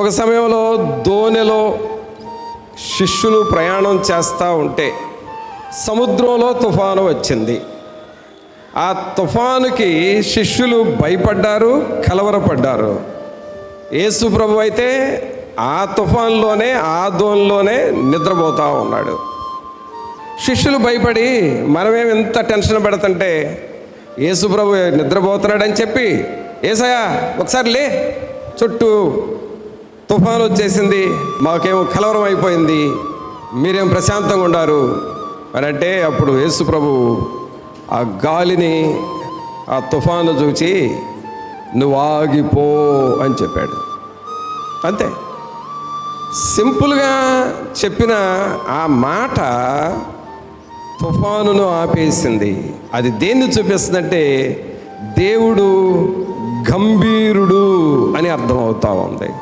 ఒక సమయంలో దోణిలో శిష్యులు ప్రయాణం చేస్తూ ఉంటే సముద్రంలో తుఫాను వచ్చింది. ఆ తుఫానుకి శిష్యులు భయపడ్డారు కలవరపడ్డారు. యేసు ప్రభు అయితే ఆ తుఫాన్లోనే ఆ దోన్లోనే నిద్రపోతూ ఉన్నాడు. శిష్యులు భయపడి మనమేం ఇంత టెన్షన్ పెడుతుంటే యేసు ప్రభు నిద్రపోతున్నాడని చెప్పి ఏసయ్యా ఒకసారి లే చుట్టూ తుఫాను వచ్చేసింది మాకేమో కలవరం అయిపోయింది మీరేం ప్రశాంతంగా ఉన్నారు అని అంటే అప్పుడు యేసు ప్రభు ఆ గాలిని ఆ తుఫాను చూచి నువ్వు ఆగిపో అని చెప్పాడు. అంతే. సింపుల్గా చెప్పిన ఆ మాట తుఫానును ఆపేసింది. అది దేన్ని చూపిస్తుందంటే దేవుడు గంభీరుడు అని అర్థమవుతా ఉంది.